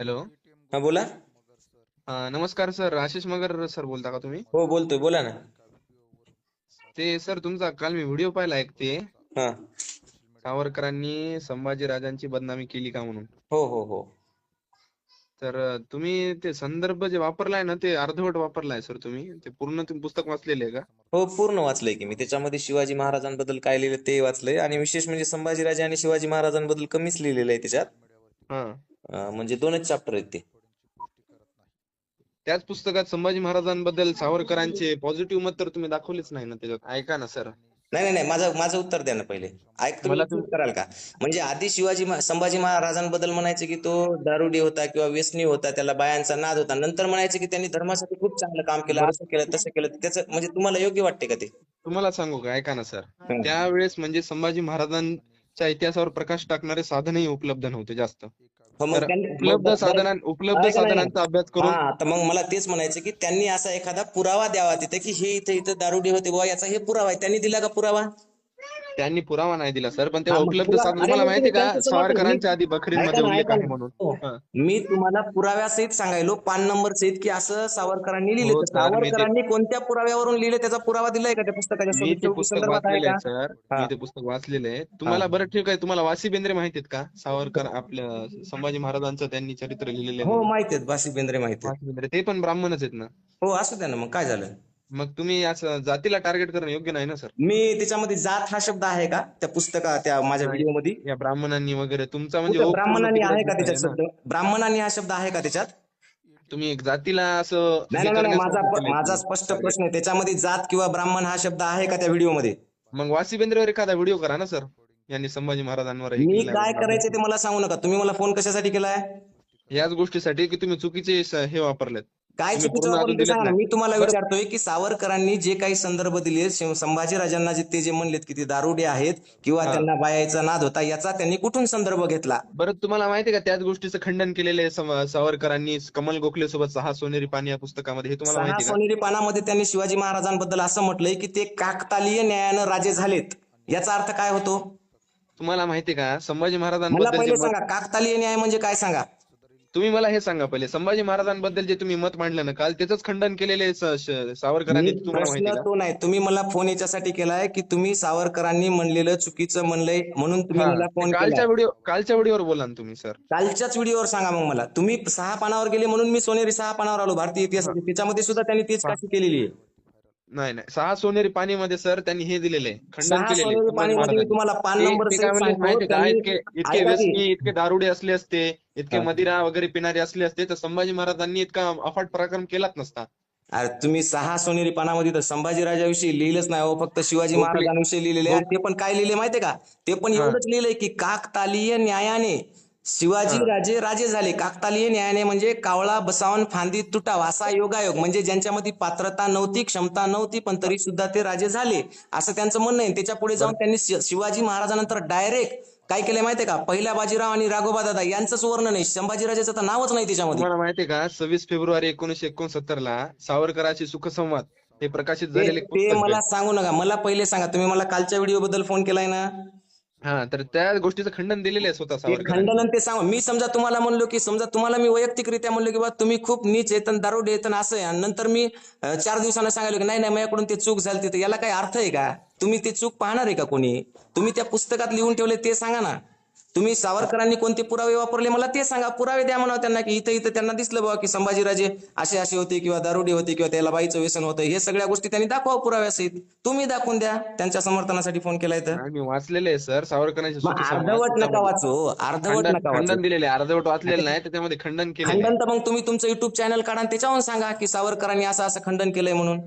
Hello. हा बोला. हा, नमस्कार सर. आशिष मगर सर बोलता का तुम्ही? हो बोलतोय. बोला ना. ते सर तुमचा काल मी व्हिडिओ पाहिला एक ते. हा. सावरकरांनी संभाजी राजांची बदनामी केली का म्हणून? हो हो हो. तर तुम्ही ते संदर्भ जे वापरलाय ना ते अर्धवट वापरलाय सर तुम्ही. ते पूर्ण तुम्ही पुस्तक वाचलेले आहे का? हो पूर्ण वाचलंय की मी. त्याच्यामध्ये शिवाजी महाराजांबद्दल काय लिहिलं ते वाचलंय. आणि विशेष म्हणजे संभाजीराजे आणि शिवाजी महाराजांबद्दल कमीच लिहिलेलं आहे त्याच्यात. हा. म्हणजे दोनच चॅप्टर आहेत ते. त्याच पुस्तकात संभाजी महाराजांबद्दल सावरकरांचे पॉझिटिव्ह मत तर तुम्ही दाखवलेच नाही ना त्याच्यात. ऐका ना सर. नाही नाही नाही माझं माझं उत्तर द्या ना पहिले. ऐक तुम्ही मला उत्तर कराल का? म्हणजे आधी शिवाजी संभाजी महाराजांबद्दल म्हणायचे की तो दारुडी होता किंवा व्यसनी होता त्याला बायांचा नाद होता. नंतर म्हणायचे की त्यांनी धर्मासाठी खूप चांगलं काम केलं असं केलं तसं केलं. त्याचं म्हणजे तुम्हाला योग्य वाटते का ते? तुम्हाला सांगू का? ऐका ना सर. हं. त्यावेळेस म्हणजे संभाजी महाराजांच्या इतिहासावर प्रकाश टाकणारे साधनही उपलब्ध नव्हते जास्त. उपलब्ध साधनां उपलब्ध. साधनांचा अभ्यास करून हा तर मग मला तेच म्हणायचं की त्यांनी असा एखादा पुरावा द्यावा तिथे की हे इथे इथं दारुडे होते बुवा याचा हे पुरावा आहे त्यांनी दिला का पुरावा त्यांनी पुरावा नाही दिला सर. पण हा, मग उपलब्ध तुम्हाला माहिती का? सावरकरांच्या आधी बकरीद ऐका मध्ये ना, उल्लेख आहे. म्हणून. हो. हा. मी तुम्हाला पुराव्यासहित सांगायलो पान नंबर सहित की असं सावरकरांनी लिहिले. हो, ते- सावरकरांनी कोणत्या पुराव्यावरून लिहिले? त्याचा पुरावा दिलाय का त्या पुस्तकाच्या ते पुस्तक वाचलेलं आहे सर. हा. मी ते पुस्तक वाचलेलं आहे. तुम्हाला बरं ठीक आहे तुम्हाला वासी बेंद्रे माहिती आहेत का? सावरकर आपल्या संभाजी महाराजांचं त्यांनी चरित्र लिहिलेलं हो आहे माहिती आहेत. बासी बेंद्रे माहिती वासी ते पण ब्राह्मणच आहेत ना? हो असू द्या ना मग काय झालं? मग तुम्ही असं जातीला टार्गेट करणं योग्य नाही ना सर मी त्याच्यामध्ये जात हा शब्द आहे का? त्या पुस्तका त्या माझ्या. व्हिडिओमध्ये या ब्राह्मणांनी वगैरे तुमचा म्हणजे कुठं ब्राह्मणांनी आहे का त्याच्यात. शब्द? ब्राह्मणांनी हा शब्द आहे का त्याच्यात? तुम्ही एक जातीला असं नाही नाही नाही माझा माझा स्पष्ट. प्रश्न आहे. त्याच्यामध्ये जात किंवा ब्राह्मण हा शब्द आहे का त्या व्हिडिओमध्ये? मग वासी बेंद्रेवर एखादा व्हिडिओ करा ना सर यांनी संभाजी महाराजांवर हे मी काय. करायचं ते मला सांगू नका. तुम्ही मला फोन कशासाठी केलाय? याच गोष्टीसाठी की तुम्ही चुकीचे स- हे वापरलेत. काय चुकीचं. मी तुम्हाला. विचारतोय की सावरकरांनी जे काही संदर्भ दिले संभाजीराजांना जे ते जे म्हणलेत की ते दारुडे आहेत किंवा. त्यांना बायाचा नाद होता याचा त्यांनी कुठून संदर्भ घेतला बरं तुम्हाला माहिती आहे का त्याच गोष्टीचं खंडन केलेलं आहे सावरकरांनी कमल गोखले सोबत सहा सोनेरी पाणी या पुस्तकामध्ये हे तुम्हाला माहिती सोनेरी पानामध्ये त्यांनी शिवाजी महाराजांबद्दल असं म्हटलंय की ते काकतालीय न्यायानं राजे झालेत याचा अर्थ काय होतो तुम्हाला माहिती का संभाजी पहिले मत सांगा काकतालीय न्याय म्हणजे काय सांगा तुम्ही मला हे सांगा पहिले. संभाजी महाराजांबद्दल जे तुम्ही मत मांडलं ना काल त्याच खंडन केलेले सावरकरांनी तुम्हाला माहिती का? तो नाही. तुम्ही मला फोन याच्यासाठी केलाय की तुम्ही सावरकरांनी म्हणलेलं चुकीचं म्हणलंय म्हणून तुम्ही मला फोन कालच्या केला व्हिडिओ कालच्या व्हिडिओवर बोला ना तुम्ही सर कालच्याच व्हिडिओवर सांगा मग मला. तुम्ही सहा पानावर गेले म्हणून मी सोनेरी सहा पानावर आलो. भारतीय इतिहासाची त्याच्यामध्ये सुद्धा त्यांनी तीच काशी केलेली आहे? नाही नाही सहा सोनेरी पाणी मध्ये सर त्यांनी हे दिलेले खंडन सहा केलेले सोनेरी संभाजी मी महाराजांनी. तुम्हाला पान नंबर काय म्हणले माहिती का इतके व्यसनी इतके दारुडे असले असते इतके हा. मदिरा वगैरे पिणारे असले असते तर संभाजी महाराजांनी इतका अफाट पराक्रम केलाच नसता अरे तुम्ही सहा सोनेरी पानामध्ये तर संभाजीराजाविषयी लिहिलंच नाही हो फक्त शिवाजी महाराजांविषयी लिहिलेले आहे. ते पण काय लिहिले माहितीये का ते पण हा. एवढंच लिहिलंय की काकतालीय न्यायाने शिवाजी. राजे राजे झाले. काकतालीय न्यायाने म्हणजे कावळा बसावून फांदी तुटावा असा योगायोग. म्हणजे ज्यांच्यामध्ये पात्रता नव्हती क्षमता नव्हती पण तरी सुद्धा ते राजे झाले. असं त्यांचं म्हणणं आहे. त्याच्या पुढे जाऊन त्यांनी शिवाजी महाराजांनंतर डायरेक्ट काय केलं माहितीये का? पहिला बाजीराव आणि राघोबा दादा यांचंच वर्णन आहे. संभाजीराजाचं तर नावच नाही त्याच्यामध्ये. तुम्हाला माहिती आहे का? सव्वीस फेब्रुवारी एकोणीशे एकोणसत्तर ला सावरकराचे सुखसंवाद हे प्रकाशित झालेले ते. मला सांगू नका. मला पहिले सांगा. तुम्ही मला कालच्या व्हिडिओ बद्दल फोन केलाय ना? हा तर त्या गोष्टीचं खंडन दिलेलं आहे स्वतः ते खंडन आणि ते सांगा. मी समजा तुम्हाला म्हणलो की समजा तुम्हाला मी वैयक्तिकरित्या म्हणलो की बा तुम्ही खूप नीच येतन दारुडे येतन असं आहे. आणि नंतर मी अं, चार दिवसांना सांगायलो की नाही नाही माझ्याकडून ते चूक झाली तर याला काही अर्थ आहे का? तुम्ही ते चूक पाहणार आहे का कोणी? तुम्ही त्या पुस्तकात लिहून ठेवले ते सांगा ना. तुम्ही सावरकरांनी कोणते पुरावे वापरले? मला ते सांगा. पुरावे द्या म्हणा त्यांना की इथं इथं त्यांना दिसलं बाबा की संभाजीराजे असे असे होते किंवा दारुडे होते किंवा त्याला बाईचं व्यसन होतं. हे सगळ्या गोष्टी त्यांनी दाखवा पुराव्यासहित. तुम्ही दाखवून द्या. त्यांच्या समर्थनासाठी फोन केलाय तर. आम्ही वाचलेले आहे सर. सावरकरांचे अर्धवट नका वाचू हो, अर्धवट नका खंडन दिलेले. अर्धवट वाचलेलं नाही त्याच्यामध्ये खंडन आहे. खंडन तर मग तुम्ही तुमचं युट्यूब चॅनल काढा आणि त्याच्यावरून सांगा की सावरकरांनी असं असं खंडन केलंय म्हणून.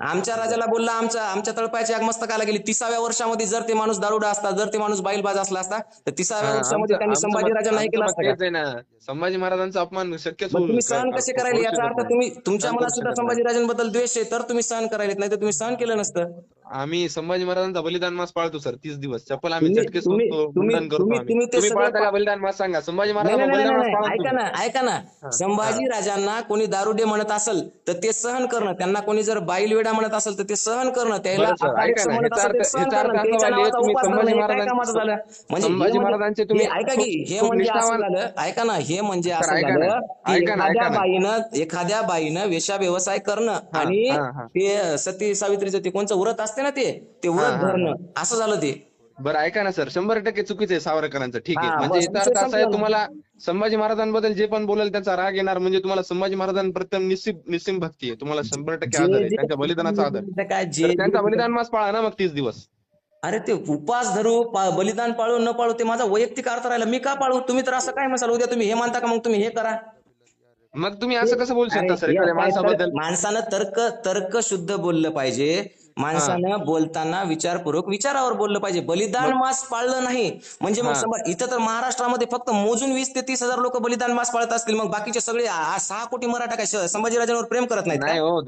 आमच्या राजाला बोलला आमच्या आमच्या तळपायची आग मस्तकाला गेली. तिसाव्या वर्षामध्ये जर ते माणूस दारुडा असता जर ते माणूस बाईलबाज असला असता तर तिसाव्या वर्षामध्ये त्यांनी संभाजी राजा नाही केला असता संभाजी महाराजांचा अपमान होऊ तुम्ही सहन कसे करायले? याचा अर्थ. तुम्ही तुमच्या मनात करू सुद्धा शकत नाही. संभाजीराजांबद्दल द्वेष आहे तर तुम्ही सहन करायलेत नाही तर तुम्ही सहन केलं नसतं. आम्ही संभाजी महाराजांचा बलिदान मास पाळतो सर तीस दिवस. चप्पल आम्ही चटके करतो बलिदान मास सांगा? संभाजी. पाळा ऐका. ना ऐका ना. संभाजी राजांना कोणी दारुडे म्हणत असेल तर ते सहन करणं त्यांना कोणी जर बाईलवेडा नाही म्हणत असेल तर ते सहन करणं त्याला म्हणजे म्हणजे- महाराजांचे तुम्ही ऐका की हे म्हणजे असं झालं ऐका ना हे म्हणजे असं झालं एखाद्या. बाईनं एखाद्या बाईनं वेश्या व्यवसाय करणं आणि. ते सती सावित्रीचं ते कोणचं व्रत असते ना ते ते व्रत. धरणं असं झालं ते बरं ऐका ना सर. शंभर टक्के चुकीचं आहे सावरकरांचं. ठीक आहे. हा, म्हणजे बस याचा विषय अर्थ असा आहे संपला ना. तुम्हाला संभाजी महाराजांबद्दल जे पण बोलेल त्याचा राग येणार म्हणजे तुम्हाला संभाजी महाराजांप्रती निश्चित निश्चित भक्ती आहे. तुम्हाला शंभर टक्के आदर आहे. जे- त्यांच्या बलिदानाचा आदर. काय जे त्यांचा बलिदान मास पाळा ना मग तीस दिवस. अरे ते उपास धरू पा- बलिदान पाळू न पाळू ते माझा वैयक्तिक अर्थ राहिला. मी का पाळू? तुम्ही तर असं काय म्हणाल? उद्या तुम्ही हे मानता का? मग तुम्ही हे करा. मग तुम्ही असं कसं बोलू शकता सर एखाद्या माणसाबद्दल? माणसानं तर्क तर्क शुद्ध बोललं पाहिजे. माणसानं बोलताना विचारपूर्वक विचारावर बोललं पाहिजे. बलिदान मास पाळलं नाही. म्हणजे मग. समजा इथं तर महाराष्ट्रामध्ये फक्त मोजून वीस ते तीस हजार लोक बलिदान मास पाळत असतील. मग बाकीचे सगळे सहा कोटी मराठा काय संभाजीराजांवर प्रेम करत नाहीत नाही? हो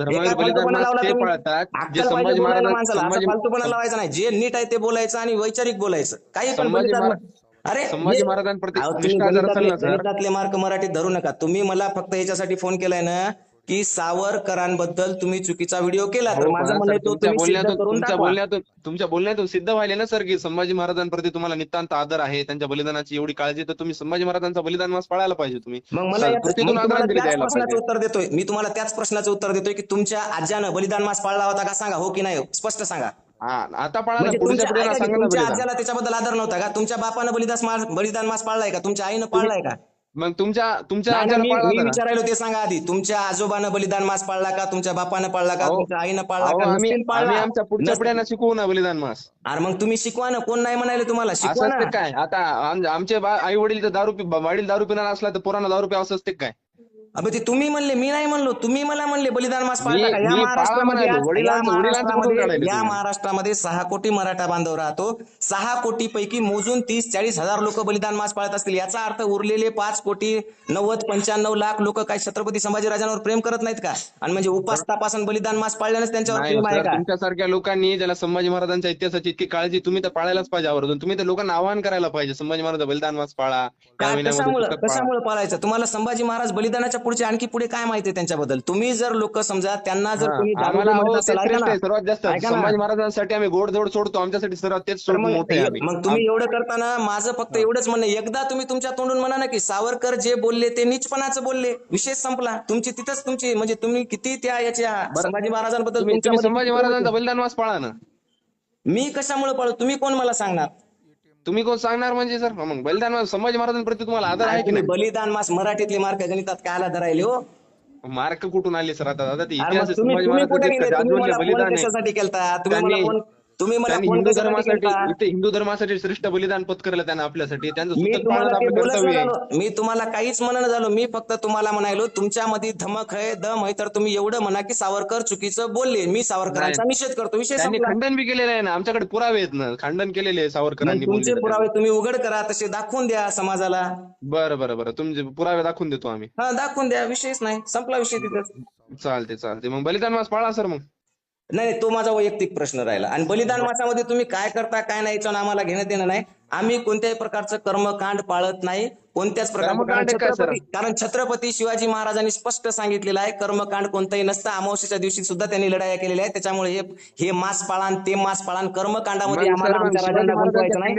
माणसाला. फालतूपणा लावायचं नाही. जे नीट आहे ते बोलायचं आणि वैचारिक बोलायचं. काही पण अरे संभाजी महाराजांप्रती मार्क मराठीत धरू नका. तुम्ही मला फक्त याच्यासाठी फोन केलाय ना. की सावरकरांबद्दल तुम्ही चुकीचा व्हिडिओ केला तर हो, माझं म्हणणं तो तुमच्या तुम्ही सिद्ध बोलण्यातून करून तुमच्या दाखवा बोलण्यातून तुमच्या बोलण्यातून सिद्ध व्हायले ना सर की संभाजी महाराजांप्रती तुम्हाला नितांत आदर आहे त्यांच्या बलिदानाची एवढी काळजी तर तुम्ही संभाजी महाराजांचा बलिदान मास पाळायला पाहिजे तुम्ही. मग मला सर, याचं- कृतीतून मग तुम्हाला आदरांजली त्याच द्यायला प्रश्नाचं पाहिजे. उत्तर देतोय. मी तुम्हाला त्याच प्रश्नाचं उत्तर देतोय की तुमच्या आज्यानं बलिदान मास पाळला होता का? सांगा हो की नाही? स्पष्ट सांगा. हा आता पाळा ना. म्हणजे पुढच्या तुमच्या पिढीला ऐका की सांगा ना तुमच्या बलिदान. आज्याला त्याच्याबद्दल आदर नव्हता का? तुमच्या बापानं बलिदान मास बलिदान मास पाळलाय का? तुमच्या आईनं पाळलाय का? मग तुमच्या तुमच्या नाही, मी होता? विचारायलो ते सांगा आधी. तुमच्या आजोबानं बलिदान मास पाळला का? तुमच्या बापानं पाळला का? अहो, तुमच्या आईनं पाळला अहो, का? आम्ही नसतील पाळला. आमच्या पुढच्या नसतील. पिढ्यांना शिकवू ना बलिदान मास. अरे मग तुम्ही शिकवा ना. कोण नाही म्हणाले तुम्हाला? शिकवा ना. काय? आता आम- आमचे आई वडील दारू पि- वडील दारू पिणार असला तर पोरांना दारू प्यावं असं असते काय? अबे ते तुम्ही म्हणले मी नाही म्हणलो तुम्ही मला म्हणले बलिदान मास पाळला का? या मी महाराष्ट्रामध्ये आज-. या वडिलांचं- वडिलांचं कुठून महाराष्ट्रामध्ये काढायले या तुम्ही? महाराष्ट्रामध्ये सहा कोटी मराठा बांधव राहतो. सहा कोटी पैकी मोजून तीस चाळीस हजार लोक बलिदान मास पाळत असतील. याचा अर्थ उरलेले पाच कोटी नव्वद पंच्याण्णव लाख लोक काय छत्रपती संभाजीराजांवर प्रेम करत नाहीत का? आणि म्हणजे उपास बलिदान मास पाळल्यानेच त्यांच्यावर नाही प्रेम आहे सर का? तुमच्यासारख्या लोकांनी ज्याला संभाजी महाराजांच्या इतिहासाची इतकी काळजी तुम्ही तर पाळायलाच पाहिजे आवर्जून. तुम्ही तर लोकांना आवाहन करायला पाहिजे संभाजी महाराज बलिदान मास पाळा. या काय महिन्यामध्ये कशामुळे पुस्तक पाळा. कशामुळे पाळायचं? तुम्हाला संभाजी महाराज बलिदानाच्या पुढचे आणखी पुढे काय माहिती आहे त्यांच्याबद्दल? तुम्ही जर लोक समजा त्यांना जर तुम्ही सर्वात जास्त. संभाजी महाराजांसाठी आम्ही गोडधोड सोडतो आमच्यासाठी सर्वात तेच मग तुम्ही एवढं करताना माझं फक्त एवढंच म्हणणं एकदा तुम्ही तुमच्या तोंडून म्हणा ना की सावरकर जे बोलले ते नीचपणाचं बोलले. विषय संपला. तुमची तिथंच तुमची म्हणजे तुम्ही किती त्या याच्या संभाजी महाराजांबद्दल संभाजी महाराजांचा होते? बलिदान मास पाळा ना. मी कशामुळे पाळू? तुम्ही कोण मला सांगणार? तुम्ही कोण सांगणार म्हणजे सर? मग बलिदान मास संभाजी महाराजांप्रती तुम्हाला आदर आहे की नाही? बलिदान मास मराठीतले मार्क गणितात कायला धरायले हो? मार्क कुठून आले सर आता? दादा ते अरे इतिहास मग तुम्ही संभाजी तुम्ही कुठे महाराजांचं गेले तुम्ही जाज्वल्य मला फोन बलिदान आहे. कशासाठी केलता? तुम्ही मला त्यांनी- फोन तुम्ही मला फोन हिंदू धर्मासाठी इथे हिंदू धर्मासाठी श्रेष्ठ बलिदान पत्करलं त्यांना आपल्यासाठी. त्यांचं मी सुतक तुम्हाला पाळणं ते आपलं बोलत कर्तव्य आहे. झालो मी तुम्हाला काहीच म्हणणं झालो मी फक्त तुम्हाला म्हणालो तुमच्यामध्ये धमक आहे दम आहे तर तुम्ही एवढं म्हणा की सावरकर चुकीचं बोलले. मी सावरकरांचा. निषेध करतो विषय त्यांनी संपला. खंडन बी केलेलं आहे ना आमच्याकडे पुरावे आहेत ना खंडन केलेले आहे सावरकरांनी तुमचे बोललेलं पुरावे तुम्ही उघड करा तसे दाखवून द्या समाजाला. बरं बरं बरं. तुमचे पुरावे दाखवून देतो आम्ही. हा दाखवून द्या विषयच नाही. संपला विषय तिथं चालते चालते मग बलिदान मास पाळा सर मग. नाही नाही, तो माझा वैयक्तिक प्रश्न राहिला. आणि बलिदान मासामध्ये तुम्ही काय करता काय नाही याच्यावर आम्हाला घेण्यात येणं नाही. आम्ही कोणत्याही प्रकारचं कर्मकांड पाळत नाही कोणत्याच प्रकारचं कारण? छत्रपती कारण छत्रपती शिवाजी महाराजांनी स्पष्ट सांगितलेलं आहे कर्मकांड कोणतंही नसतं. अमावस्येच्या दिवशी सुद्धा त्यांनी लढाया केलेल्या आहेत. त्याच्यामुळे हे हे मास पाळान ते मास पाळान कर्मकांडामध्ये आम्हाला आमच्या राजांना गुंतवायचं नाही.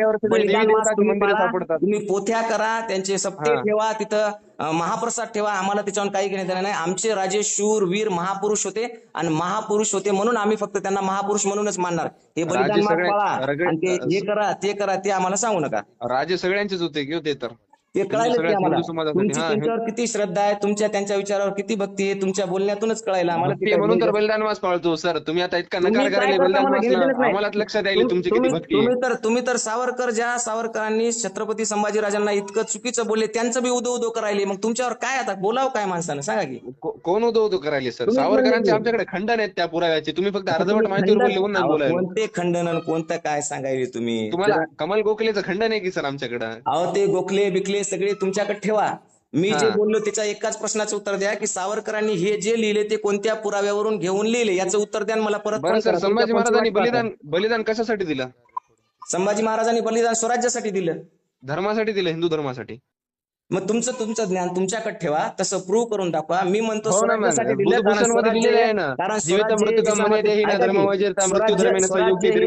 तुम्ही पोथ्या करा त्यांचे सप्ते. ठेवा तिथं महाप्रसाद ठेवा. आम्हाला त्याच्यावर काही घेण्यात येणार नाही. आमचे राजे शूर वीर महापुरुष होते आणि महापुरुष होते म्हणून आम्ही फक्त त्यांना महापुरुष म्हणूनच मानणार. हे बलिदान पाळा. रगड- आणि ते हे करा ते करा ते आम्हाला सांगू नका. राजे सगळ्यांचेच होते घेऊ ते तर. ते कळायला की आम्हाला. तुमची हा, त्यांच्यावर किती श्रद्धा आहे तुमच्या त्यांच्या विचारावर किती भक्ती आहे तुमच्या बोलण्यातूनच कळायला आम्हाला म्हणून तर बलिदान पाळतो सर. तुम्ही आता इतका नकार करायला बलिदान. आम्हाला लक्षात द्यायला तुम- तुमची किती तुम्ही भक्ती तुम्ही तर तुम्ही तर सावरकर ज्या सावरकरांनी छत्रपती संभाजीराजांना इतकं चुकीचं बोलले त्यांचं बी उदो उदो करायले. मग तुमच्यावर काय आता? बोलाव काय माणसानं? सांगा की. कोण उदो उदो करायले सर? सावरकरांचे. आमच्याकडे खंडन आहेत त्या पुराव्याचे. तुम्ही फक्त अर्धवट माहितीवर बोलले म्हणून बोलायला. कोणते खंडन कोणतं काय सांगायले तुम्ही? तुम्हाला कमल गोखलेचं खंडन आहे की सर आमच्याकडं? अहो ते गोखले बिकले सगळे तुमच्याकडे ठेवा. मी जे. बोललो त्याच्या एकाच प्रश्नाचं उत्तर द्या की सावरकरांनी हे जे लिहिले ते कोणत्या पुराव्यावरून घेऊन लिहिले याचं उत्तर द्या मला परत संभाजी महाराजांनी. बलिदान बलिदान कशासाठी दिलं? संभाजी महाराजांनी बलिदान स्वराज्यासाठी दिलं. धर्मासाठी दिलं हिंदू धर्मासाठी? मग तुमचं तुमचं ज्ञान तुमच्याकडे ठेवा तसं प्रूव्ह करून दाखवा. मी म्हणतो हो स्वराज्यासाठी कारण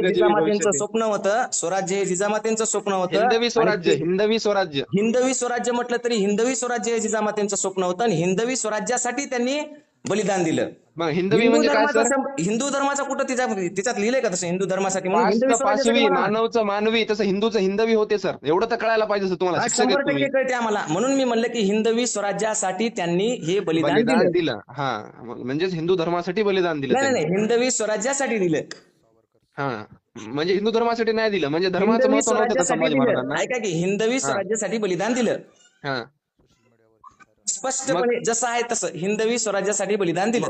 जिजामातेंचं. स्वप्न होतं. स्वराज्य हे जिजामातेंचं स्वप्न होतं. हिंदवी स्वराज्य हिंदवी स्वराज्य. हिंदवी स्वराज्य म्हटलं तरी हिंदवी स्वराज्य हे जिजामातेंचं स्वप्न होतं. आणि हिंदवी स्वराज्यासाठी त्यांनी बलिदान दिलं. मग हिंदवी हिंदू म्हणजे काय सर? हिंदू धर्माचा कुठं तिच्या तिच्यात लिहिलंय का तसं? हिंदू धर्मासाठी पाचवी. मानवचं मानवी तसं हिंदूचं हिंदवी होते सर. एवढं तर कळायला पाहिजे तुम्हाला. शंभर टक्के कळते आम्हाला. म्हणून मी म्हणलं की हिंदवी स्वराज्यासाठी त्यांनी हे बलिदान दिलं. हा. मग म्हणजेच हिंदू धर्मासाठी बलिदान दिलं नाही हिंदवी स्वराज्यासाठी दिलं. हा. म्हणजे हिंदू धर्मासाठी नाही दिलं. म्हणजे धर्माचं महत्त्व नव्हतं महाराजांना ऐका की हिंदवी स्वराज्यासाठी बलिदान दिलं. हा. स्पष्टपणे जसं आहे तसं हिंदवी स्वराज्यासाठी बलिदान दिलं.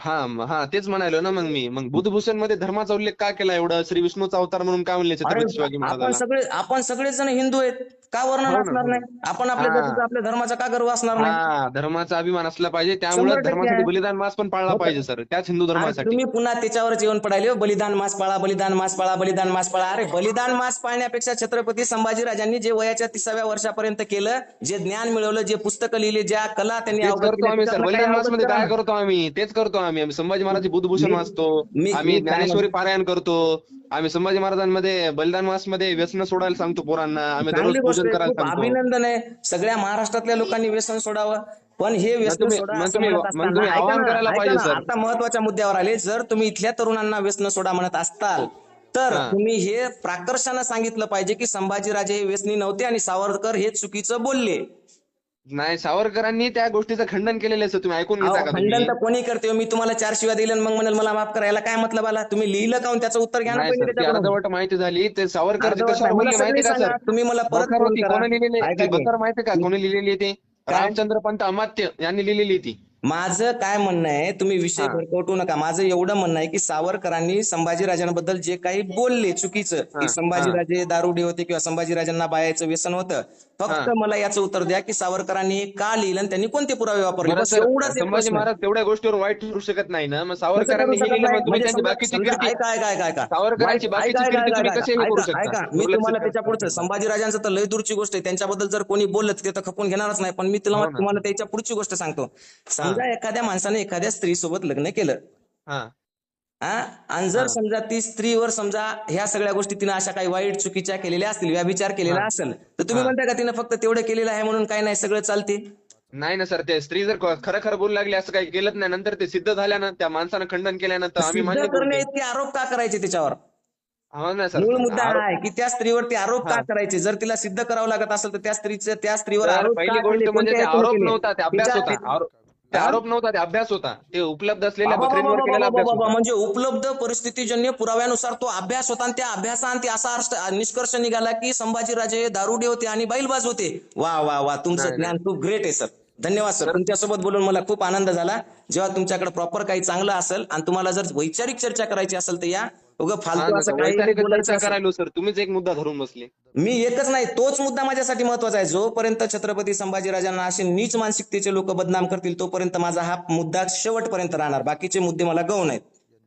हा हा तेच म्हणालो ना मग मी. मग बुद्धभूषणमध्ये धर्माचा उल्लेख का केला एवढं? श्री विष्णूचा अवतार म्हणून का म्हणले अरे छत्रपती शिवाजी आपण महाराजांना? सगळे आपण सगळेच जण हिंदू आहेत. का वर्णन हो ना, असणार हो. नाही? आपण आपल्या हा. जातीचा आपल्या धर्माचा का गर्व असणार नाही? हा धर्माचा अभिमान असला पाहिजे. त्यामुळे धर्मासाठी आहे. बलिदान मास पण पाळला. पाहिजे सर. त्याच हिंदू धर्मासाठी. तुम्ही पुन्हा त्याच्यावरच येऊन पडाले हो, बलिदान मास पाळा बलिदान मास पाळा बलिदान मास पाळा. अरे बलिदान मास पाळण्यापेक्षा छत्रपती संभाजीराजांनी जे वयाच्या तिसाव्या वर्षापर्यंत केलं जे ज्ञान मिळवलं जे पुस्तकं लिहिली ज्या कला त्यांनी तेच अवगत करतो केल्या, आम्ही सर. काही बलिदान मास अवगत मध्ये करा काय ना. करतो आम्ही? तेच करतो आम्ही आम्ही संभाजी महाराज बुद्धभूषण मी- वाचतो आम्ही ज्ञानेश्वरी पारायण करतो आम्ही संभाजी महाराजांमध्ये बलिदान मासमध्ये व्यसन सोडायला सांगतो पोरांना आम्ही दररोज पूजन करायला सांगतो. अभिनंदन आहे. सगळ्या महाराष्ट्रातल्या लोकांनी व्यसन सोडावं पण हे व्यसन आवाहन करायला पाहिजे, सर. आता महत्त्वाच्या मुद्द्यावर आले. जर तुम्ही इथल्या तरुणांना व्यसन सोडा म्हणत असताल तर हा. तुम्ही हे प्राकर्षानं सांगितलं पाहिजे की संभाजीराजे हे व्यसनी नव्हते आणि सावरकर हे चुकीचं बोलले. नाही सावरकरांनी त्या गोष्टीचं खंडन केलेलं आहे सर तुम्ही ऐकून घेता का खंडन तर कोणी करते हो? मी तुम्हाला चार शिव्या दिल्या आणि मग म्हणाल मला माफ करा याला काय मतलब आला तुम्ही लिहिलं का त्याचं उत्तर घ्या ना नाही पहिले सर ती त्याच्याकडून. अर्धवट माहिती झाली ते सावरकर अर्धवट मला माहिती सगळी का सर सांगा. तुम्ही मला परत बखर फोन होती करा. कोणी लिहिलेली ऐका ती की. बखर माहिती का कोणी लिहिलेली ती काय? रामचंद्र पंत अमात्य यांनी लिहिलेली ती माझं काय म्हणणं आहे तुम्ही विषय हा. नका माझं एवढं म्हणणं आहे की सावरकरांनी संभाजीराजांबद्दल जे काही बोलले चुकीचं हा, की संभाजीराजे दारुडे होते किंवा संभाजीराजांना बायाचं व्यसन होतं फक्त. मला याचं उत्तर द्या की सावरकरांनी का लिहिलं आणि त्यांनी कोणते पुरावे वापरले बरं बस सर एवढाच एक संभाजी प्रश्न. महाराज तेवढ्या गोष्टीवर वाईट ठरू शकत नाही ना मग सावरकरांनी हे लिहिलं? मग तुम्ही म्हणजे त्यांची समजा- बाकीची समजा- कीर्ती ऐका ऐका ऐका ऐका सावरकरांची ऐका, बाकीची ऐका, कीर्ती ऐका, तुम्ही ऐका, कशी हे करू ऐका, शकता? ऐका. मी तुम्हाला. त्याच्या पुढचं संभाजीराजांचं तर लय दूरची गोष्ट आहे त्यांच्याबद्दल जर कोणी बोललं तर ते तर खपून घेणारच नाही पण मी तुला हो ना. तुम्हाला त्याच्या पुढची गोष्ट सांगतो समजा एखाद्या माणसाने एखाद्या स्त्री सोबत लग्न केलं हा आणि जर. समजा ती स्त्रीवर समजा ह्या सगळ्या गोष्टी तिने अशा काही वाईट चुकीच्या केलेल्या असतील व्याभिचार केलेला. असेल तर तुम्ही. म्हणताय का तिने फक्त तेवढं केलेलं आहे म्हणून काय नाही सगळं चालते नाही ना सर ते स्त्री जर खरं खरं बोलू लागली असं काही केलंच नाही नंतर ते सिद्ध झाल्यानं त्या माणसानं खंडन केल्यानंतर आम्ही मान्य करणे इतके आरोप का करायचे त्याच्यावर हो ना सर मूळ मुद्दा हा आहे की त्या स्त्रीवरती आरोप का. करायचे जर तिला सिद्ध करावं लागत असेल तर त्या स्त्रीचं त्या स्त्रीवर तर आरोप पहिली का गोष्ट केले? म्हणजे ते आरोप केले? नव्हता ते अभ्यास होता ते हा? आरोप नव्हता ते अभ्यास होता. ते उपलब्ध असलेल्या बकरींवर केलेला अभ्यास होता. म्हणजे उपलब्ध परिस्थितीजन्य पुराव्यानुसार तो अभ्यास होता आणि त्या अभ्यासांती असा अर्थ- निष्कर्ष निघाला की संभाजीराजे दारुडे होते आणि बैलबाज होते. वा वा वा तुमचं ज्ञान खूप ग्रेट आहे सर धन्यवाद सर तुमच्यासोबत बोलून मला खूप आनंद झाला. जेव्हा तुमच्याकडे प्रॉपर काही चांगलं असेल आणि तुम्हाला जर वैचारिक चर्चा करायची असेल तर या. उगं फालतू असं काही बोलायचं असेल. करायलो सर. तुम्हीच एक मुद्दा धरून बसले. मी एकच नाही तोच मुद्दा माझ्यासाठी महत्त्वाचा आहे. जोपर्यंत छत्रपती संभाजीराजांना असे नीच मानसिकतेचे लोक बदनाम करतील तोपर्यंत माझा हा मुद्दा शेवटपर्यंत राहणार. बाकीचे मुद्दे मला गौण आहेत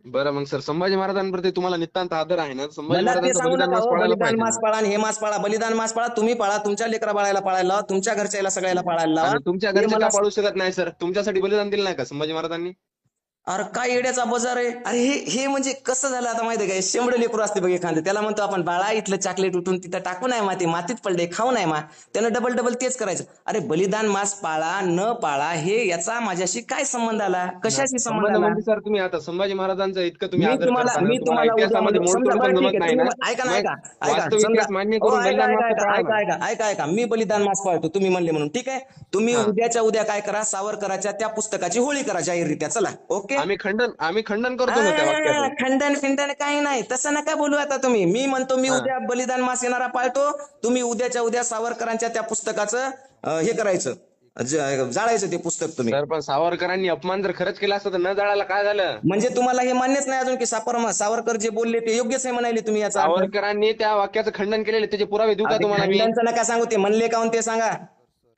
बरं मग सर संभाजी महाराजांप्रती तुम्हाला नितांत आदर आहे ना? संभाजी मला ते महाराजांचा सांगू बलिदान नका मास हो, पाळायला बलिदान पाहिजे. मास पाळा आणि हे मास पाळा. बलिदान मास पाळा तुम्ही पाळा तुमच्या लेकरा बाळायला पाळायला लावा तुमच्या घरच्याला सगळ्याला पाळायला लावा. आणि तुमच्या हे घरचे मला का पाळू शकत नाही सर? तुमच्यासाठी बलिदान दिलं नाही का संभाजी महाराजांनी? अरे काय येड्याचा बाजार आहे? अरे हे हे म्हणजे कसं झालं आता माहितीये काय शेंबड लेकरू असते बघ एखादं. त्याला म्हणतो आपण बाळा इथलं चॉकलेट उठून तिथं टाकू नाही माती मातीत पडले खाऊ नाही मा. त्यानं डबल डबल तेच करायचं. अरे बलिदान मास पाळा न पाळा हे याचा माझ्याशी काय संबंध आला? कशाशी संबंध आला? सर तुम्ही आता संभाजी महाराजांचं इतकं तुम्ही मी आदर तुम्हाला मी तुम्हाला ऐका ना ऐका ऐका. हो, करून ऐका, बलिदान ऐका, मास ऐका, ऐका. मी बलिदान मास पाळतो. तुम्ही म्हणले म्हणून. ठीक आहे? तुम्ही. उद्याच्या उद्या काय करा? सावरकराच्या त्या पुस्तकाची होळी करा जाहीररित्या. चला. ओके? आम्ही खंडन आम्ही खंडन करतो ना त्या वाक्याचं. खंडन फिंडन काही नाही. तसं नका बोलू आता तुम्ही. मी म्हणतो मी हा. उद्या बलिदान मास येणारा पाळतो. तुम्ही उद्याच्या उद्या सावरकरांच्या त्या पुस्तकाचं अं, हे करायचं. ज- जाळायचं ते पुस्तक तुम्ही. सर पण सावरकरांनी अपमान जर खरंच केला असता तर न जाळायला काय झालं? म्हणजे तुम्हाला हे मान्यच नाही अजून की सापर सावरकर जे बोलले ते योग्यच आहे म्हणाले तुम्ही याचा अर्थ. सावरकरांनी त्या वाक्याचं खंडन केलेले त्याचे पुरावे देऊ का तुम्हाला मी? खंडनचं नका सांगू ते म्हणले काहून ते सांगा.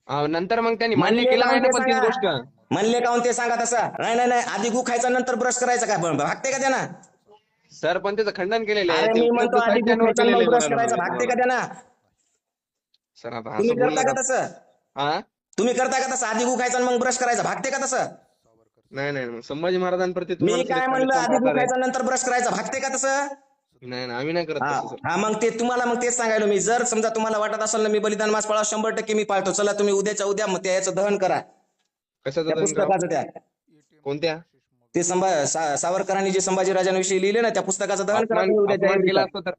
अहो, नंतर मग त्यांनी मान्य म्हणले केलं काहून नाही ना पण तीच सांगा. गोष्ट. म्हणले काहून ते सांगा तसा? नाही नाही नाही. आधी गु खायचा नंतर ब्रश करायचा काय? पण भागते का त्यांना? सर पण त्याचं खंडन केलेलं आहे. अरे ते मी उपलब्ध म्हणतो आधी गु साहित्यांवर खायचा केलेलं मग आहे. ब्रश करायचा. भागते का. त्यांना? सर आता तुम्ही असं करता का तसं? हा तुम्ही करता का तसं? आधी गुखायचा आणि मग ब्रश करायचा. भागते का तसं? नाही नाही मग संभाजी महाराजांप्रती मी तुम्हाला काय म्हणलं? आधी आहे. गुखायचा नंतर ब्रश करायचा. भागते का तसं? नाही नाही आम्ही नाही करत हा मग ते तुम्हाला मग तेच सांगायलो मी. जर समजा तुम्हाला वाटत असेल ना मी बलिदान मास पाळा शंभर टक्के मी पाळतो. चला तुम्ही उद्याच्या उद्या मग त्या याचं दहन करा. कशाचं त्या? पुस्तकाचं त्या. कोणत्या? ते सावरकरांनी जे संभाजीराजांविषयी लिहिले ना त्या पुस्तकाचं दहन करा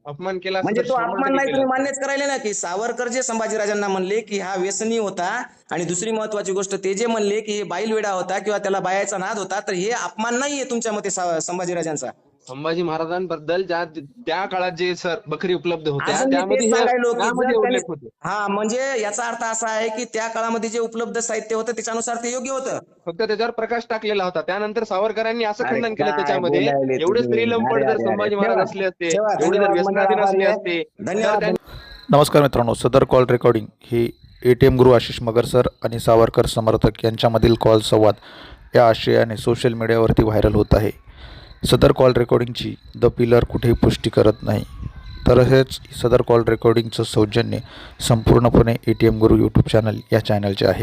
अपमान केला म्हणजे तो अपमान नाही तुम्ही. मान्यच करायले ना की सावरकर जे संभाजीराजांना म्हणले की हा व्यसनी होता आणि दुसरी महत्वाची गोष्ट ते जे म्हणले की हे बाईल वेडा होता किंवा त्याला बायाचा नाद होता तर हे अपमान नाहीये तुमच्या मते सा- संभाजीराजांचा. संभाजी महाराजांबद्दल ज्या त्या काळात जे सर बकरी उपलब्ध होत्या मी त्यामध्ये तेच हे- सांगायलो की त्यामध्ये जर उल्लेख त्यांनी- होते हा म्हणजे याचा अर्थ असा आहे की त्या काळामध्ये जे उपलब्ध साहित्य होतं त्याच्यानुसार ते योग्य होतं फक्त त्याच्यावर प्रकाश टाकलेला होता त्यानंतर सावरकरांनी असं अरे खंडन केलं काय त्याच्यामध्ये बोलायले एवढे तुम्ही? स्त्री लंपट अरे, जर अरे, संभाजी अरे. महाराज ठेवा. असले असते ठेवा. एवढे जर धन्यवाद व्यसनाधीन असले असते. तर धन्यवाद. त्यांनी- नमस्कार मित्रांनो सदर call recording he A T M Guru Ashish Magar sir आणि सावरकर समर्थक यांच्यामधील कॉल संवाद या आशयाने सोशल मीडियावरती व्हायरल होत आहे सदर कॉल रेकॉर्डिंगची द पिलर कुठेही पुष्टी करत नाही. तर हेच सदर कॉल रेकॉर्डिंगचं सौजन्य संपूर्णपणे A T M Guru YouTube channel या चॅनलचे आहे.